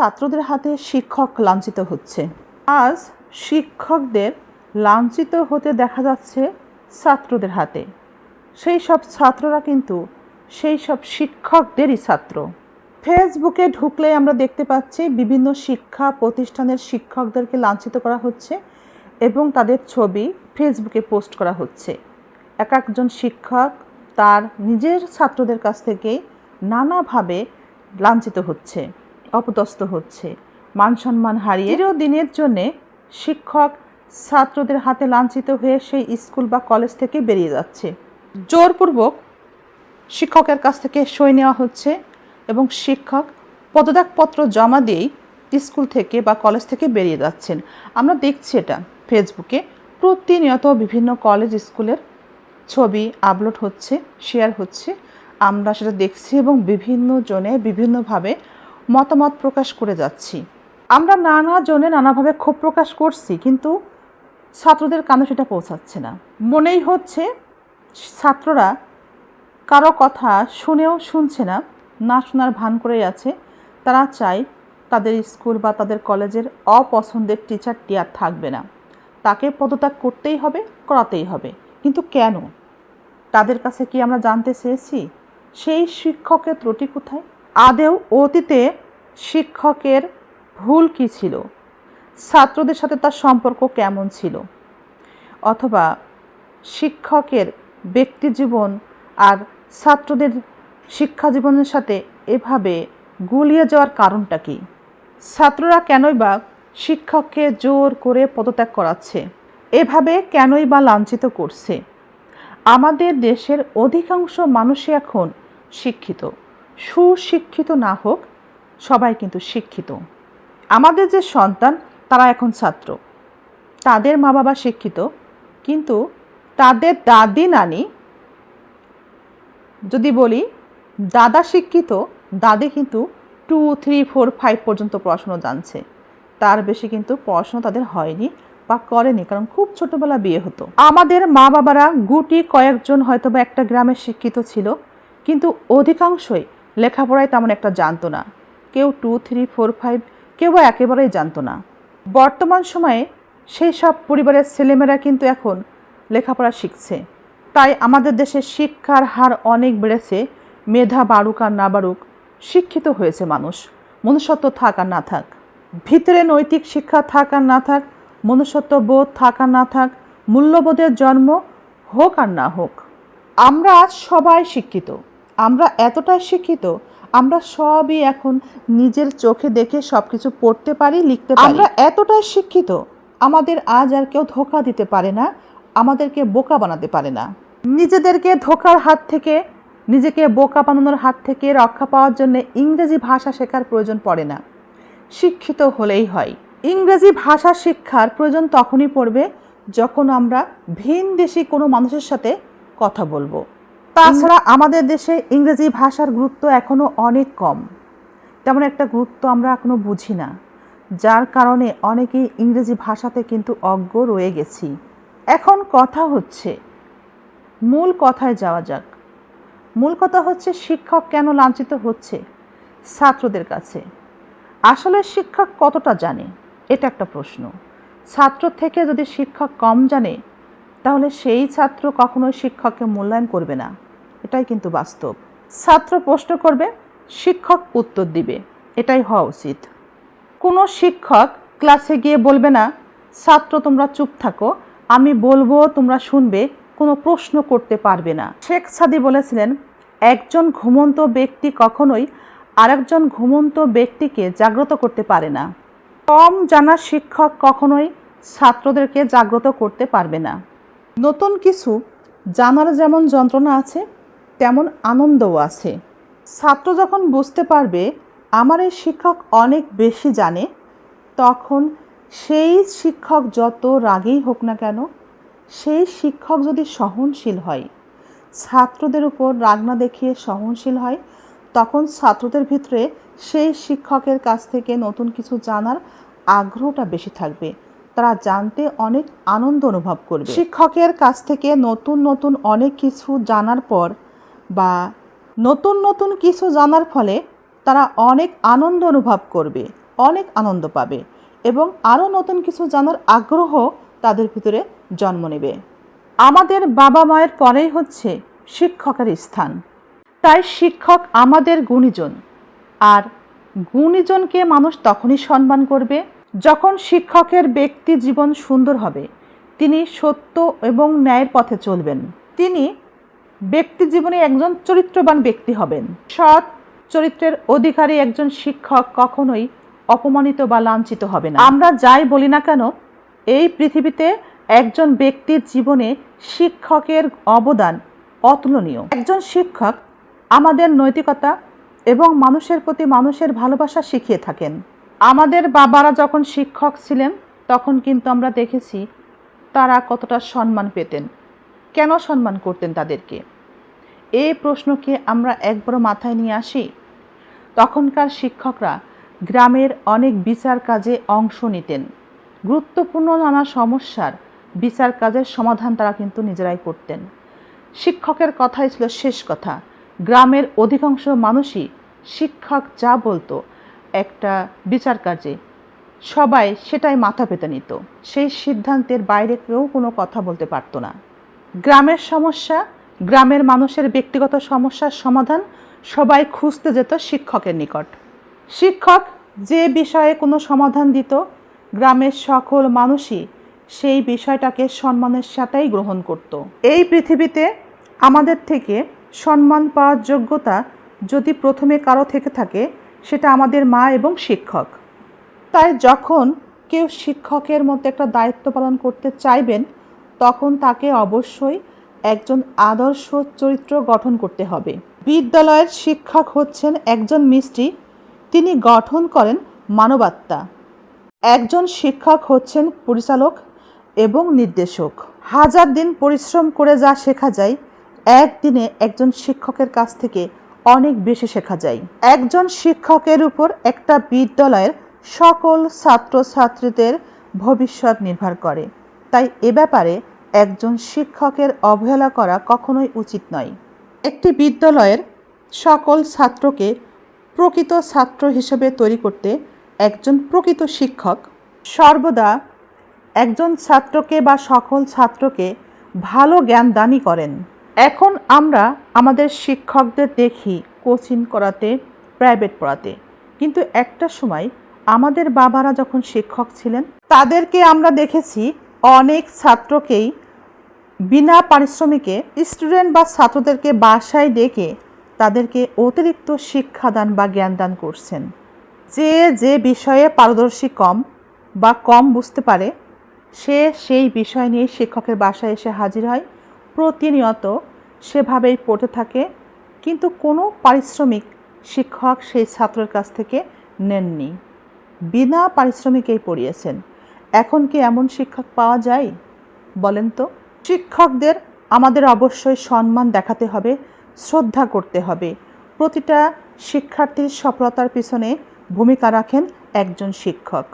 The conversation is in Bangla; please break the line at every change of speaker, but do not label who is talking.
ছাত্রদের হাতে শিক্ষক লাঞ্ছিত হচ্ছে। আজ শিক্ষকদের লাঞ্ছিত হতে দেখা যাচ্ছে ছাত্রদের হাতে। সেই সব ছাত্ররা কিন্তু সেই সব শিক্ষকদেরই ছাত্র। ফেসবুকে ঢুকলে আমরা দেখতে পাচ্ছি বিভিন্ন শিক্ষা প্রতিষ্ঠানের শিক্ষকদেরকে লাঞ্ছিত করা হচ্ছে এবং তাদের ছবি ফেসবুকে পোস্ট করা হচ্ছে। এক একজন শিক্ষক তার নিজের ছাত্রদের কাছ থেকে নানাভাবে লাঞ্ছিত হচ্ছে। অপদস্থ হচ্ছে। মান সম্মান হারিয়ে দিনের জন্যে শিক্ষক ছাত্রদের হাতে লাঞ্ছিত হয়ে সেই স্কুল বা কলেজ থেকে বেরিয়ে যাচ্ছে। জোরপূর্বক শিক্ষকের কাছ থেকে সই নেওয়া হচ্ছে এবং শিক্ষক পদত্যাগপত্র জমা দিয়েই স্কুল থেকে বা কলেজ থেকে বেরিয়ে যাচ্ছেন। আমরা দেখছি এটা ফেসবুকে। প্রতিনিয়ত বিভিন্ন কলেজ স্কুলের ছবি আপলোড হচ্ছে, শেয়ার হচ্ছে। আমরা সেটা দেখছি এবং বিভিন্ন জনে বিভিন্নভাবে মতামত প্রকাশ করে যাচ্ছি। আমরা নানা জনে নানাভাবে ক্ষোভ প্রকাশ করছি, কিন্তু ছাত্রদের কানে সেটা পৌঁছাচ্ছে না। মনেই হচ্ছে ছাত্ররা কারও কথা শুনেও শুনছে না না শোনার ভান করেই আছে। তারা চায় তাদের স্কুল বা তাদের কলেজের অপছন্দের টিচারটি আর থাকবে না। তাকে পদত্যাগ করতেই হবে, করাতেই হবে। কিন্তু কেন? তাদের কাছে কি আমরা জানতে চেয়েছি? সেই শিক্ষকের ত্রুটি কোথায়? আদেও অতীতে শিক্ষকের ভুল কী ছিল? ছাত্রদের সাথে তার সম্পর্ক কেমন ছিল? অথবা শিক্ষকের ব্যক্তি জীবন আর ছাত্রদের শিক্ষা জীবনের সাথে এভাবে গুলিয়ে যাওয়ার কারণটা কি? ছাত্ররা কেনই বা শিক্ষককে জোর করে পদত্যাগ করাচ্ছে? এভাবে কেনই বা লাঞ্ছিত করছে? আমাদের দেশের অধিকাংশ মানুষই এখন শিক্ষিত। সুশিক্ষিত না হোক, সবাই কিন্তু শিক্ষিত। আমাদের যে সন্তান, তারা এখন ছাত্র। তাদের মা বাবা শিক্ষিত, কিন্তু তাদের দাদি, নানি, যদি বলি, দাদা শিক্ষিত, দাদি কিন্তু টু থ্রি ফোর ফাইভ পর্যন্ত পড়াশুনো জানছে। তার বেশি কিন্তু পড়াশোনা তাদের হয়নি বা করেনি, কারণ খুব ছোটবেলা বিয়ে হতো। আমাদের মা বাবারা গুটি কয়েকজন হয়তো বা একটা গ্রামে শিক্ষিত ছিল, কিন্তু অধিকাংশই লেখাপড়ায় তেমন একটা জানতো না। কেউ টু থ্রি ফোর ফাইভ কেউ বা একেবারেই জানতো না। বর্তমান সময়ে সেই সব পরিবারের ছেলেমেয়েরা কিন্তু এখন লেখাপড়া শিখছে। তাই আমাদের দেশে শিক্ষার হার অনেক বেড়েছে। মেধা বাড়ুক আর না বাড়ুক, শিক্ষিত হয়েছে মানুষ। মনুষ্যত্ব থাক আর না থাক। ভিতরে নৈতিক শিক্ষা থাক আর না থাক, মনুষ্যত্ব বোধ থাক আর না থাক, মূল্যবোধের জন্ম হোক আর না হোক। আমরা সবাই শিক্ষিত। আমরা এতটাই শিক্ষিত, আমরা সবই এখন নিজের চোখে দেখে সব কিছু পড়তে পারি, লিখতে পারি। আমরা এতটাই শিক্ষিত, আমাদের আজ আর কেউ ধোকা দিতে পারে না, আমাদেরকে বোকা বানাতে পারে না। নিজেদেরকে ধোকার হাত থেকে, নিজেকে বোকা বানানোর হাত থেকে রক্ষা পাওয়ার জন্য ইংরেজি ভাষা শেখার প্রয়োজন পড়ে না। শিক্ষিত হলেই হয়। ইংরেজি ভাষা শিক্ষার প্রয়োজন তখনই পড়বে যখন আমরা ভিন দেশি কোনো মানুষের সাথে কথা বলব। তাছাড়া আমাদের দেশে ইংরেজি ভাষার গুরুত্ব এখনও অনেক কম। তেমন একটা গুরুত্ব আমরা এখনও বুঝি না, যার কারণে অনেকেই ইংরেজি ভাষাতে কিন্তু অজ্ঞ রয়ে গেছি। এখন কথা হচ্ছে, মূল কথায় যাওয়া যাক। মূল কথা হচ্ছে, শিক্ষক কেন লাঞ্ছিত হচ্ছে ছাত্রদের কাছে? আসলে শিক্ষক কতটা জানে? এটা একটা প্রশ্ন। ছাত্র থেকে যদি শিক্ষক কম জানে তাহলে সেই ছাত্র কখনোই শিক্ষককে মূল্যায়ন করবে না। এটাই কিন্তু বাস্তব। ছাত্র প্রশ্ন করবে, শিক্ষক উত্তর দিবে। এটাই হওয়া উচিত। কোনো শিক্ষক ক্লাসে গিয়ে বলবে না, ছাত্র, তোমরা চুপ থাকো। আমি বলব, তোমরা শুনবে। কোনো প্রশ্ন করতে পারবে না। শেখ সাদি বলেছিলেন, একজন ঘুমন্ত ব্যক্তি কখনোই আরেকজন ঘুমন্ত ব্যক্তিকে জাগ্রত করতে পারে না। কম জানা শিক্ষক কখনোই ছাত্রদেরকে জাগ্রত করতে পারবে না। নতুন কিছু জানার যেমন যন্ত্রণা আছে, তেমন আনন্দও আছে। ছাত্র যখন বুঝতে পারবে আমার এই শিক্ষক অনেক বেশি জানে, তখন সেই শিক্ষক যত রাগেই হোক না কেন, সেই শিক্ষক যদি সহনশীল হয়, ছাত্রদের উপর রাগ না দেখিয়ে সহনশীল হয়, তখন ছাত্রদের ভিতরে সেই শিক্ষকের কাছ থেকে নতুন কিছু জানার আগ্রহটা বেশি থাকবে। তারা জানতে অনেক আনন্দ অনুভব করবে। শিক্ষকের কাছ থেকে নতুন নতুন অনেক কিছু জানার পর বা নতুন নতুন কিছু জানার ফলে তারা অনেক আনন্দ অনুভব করবে, অনেক আনন্দ পাবে এবং আরও নতুন কিছু জানার আগ্রহ তাদের ভিতরে জন্ম নেবে। আমাদের বাবা মায়ের পরেই হচ্ছে শিক্ষকের স্থান। তাই শিক্ষক আমাদের গুণীজন। আর গুণীজনকে মানুষ তখনই সম্মান করবে যখন শিক্ষকের ব্যক্তি জীবন সুন্দর হবে, তিনি সত্য এবং ন্যায়ের পথে চলবেন। তিনি ব্যক্তি জীবনে একজন চরিত্রবান ব্যক্তি হবেন। সৎ চরিত্রের অধিকারী একজন শিক্ষক কখনোই অপমানিত বা লাঞ্ছিত হবে না। আমরা যাই বলি না কেন, এই পৃথিবীতে একজন ব্যক্তির জীবনে শিক্ষকের অবদান অতুলনীয়। একজন শিক্ষক আমাদের নৈতিকতা এবং মানুষের প্রতি মানুষের ভালোবাসা শিখিয়ে থাকেন। আমাদের বাবারা যখন শিক্ষক ছিলেন, তখন কিন্তু আমরা দেখেছি তারা কতটা সম্মান পেতেন। কেন সম্মান করতেন তাদেরকে? এই প্রশ্নকে আমরা একবারও মাথায় নিয়ে আসি। তখনকার শিক্ষকরা গ্রামের অনেক বিচার কাজে অংশ নিতেন। গুরুত্বপূর্ণ নানা সমস্যার বিচার কাজের সমাধান তারা কিন্তু নিজেরাই করতেন। শিক্ষকের কথাই ছিল শেষ কথা। গ্রামের অধিকাংশ মানুষই শিক্ষক যা বলতো একটা বিচার কাজে। সবাই সেটাই মাথা পেতে নিত। সেই সিদ্ধান্তের বাইরে কেউ কোনো কথা বলতে পারতো না। গ্রামের সমস্যা, গ্রামের মানুষের ব্যক্তিগত সমস্যার সমাধান সবাই খুঁজতে যেত শিক্ষকের নিকট। শিক্ষক যে বিষয়ে কোনো সমাধান দিত, গ্রামের সকল মানুষই সেই বিষয়টাকে সম্মানের সাথেই গ্রহণ করত। এই পৃথিবীতে আমাদের থেকে সম্মান পাওয়ার যোগ্যতা যদি প্রথমে কারও থেকে থাকে সেটা আমাদের মা এবং শিক্ষক। তাই যখন কেউ শিক্ষকের মধ্যে একটা দায়িত্ব পালন করতে চাইবেন, তখন তাকে অবশ্যই একজন আদর্শ চরিত্র গঠন করতে হবে। বিদ্যালয়ের শিক্ষক হচ্ছেন একজন মিস্ত্রি, তিনি গঠন করেন মানবাত্মা। একজন শিক্ষক হচ্ছেন পরিচালক এবং নির্দেশক। হাজার দিন পরিশ্রম করে যা শেখা যায়, একদিনে একজন শিক্ষকের কাছ থেকে অনেক বেশি শেখা যায়। একজন শিক্ষকের উপর একটা বিদ্যালয়ের সকল ছাত্রছাত্রীদের ভবিষ্যৎ নির্ভর করে। তাই এ ব্যাপারে একজন শিক্ষকের অবহেলা করা কখনোই উচিত নয়। একটি বিদ্যালয়ের সকল ছাত্রকে প্রকৃত ছাত্র হিসেবে তৈরি করতে একজন প্রকৃত শিক্ষক সর্বদা একজন ছাত্রকে বা সকল ছাত্রকে ভালো জ্ঞান দানই করেন। এখন আমরা আমাদের শিক্ষকদের দেখি কোচিং করাতে প্রাইভেট পড়াতে। কিন্তু একটা সময় আমাদের বাবারা যখন শিক্ষক ছিলেন, তাদেরকে আমরা দেখেছি অনেক ছাত্রকেই বিনা পারিশ্রমিকে স্টুডেন্ট বা ছাত্রদেরকে বাসায় ডেকে তাদেরকে অতিরিক্ত শিক্ষাদান বা জ্ঞানদান করছেন। যে যে বিষয়ে পারদর্শী কম বা কম বুঝতে পারে, সে সেই বিষয় নিয়ে শিক্ষকের বাসায় এসে হাজির হয়। প্রতিনিয়ত সেভাবেই পড়তে থাকে, কিন্তু কোনো পারিশ্রমিক শিক্ষক সেই ছাত্রের কাছ থেকে নেননি। বিনা পারিশ্রমিকেই পড়িয়েছেন। এখন কি এমন শিক্ষক পাওয়া যায়? বলেন তো। শিক্ষকদের আমাদের অবশ্যই সম্মান দেখাতে হবে, শ্রদ্ধা করতে হবে। প্রতিটা শিক্ষার্থীর সফলতার পিছনে ভূমিকা রাখেন একজন শিক্ষক।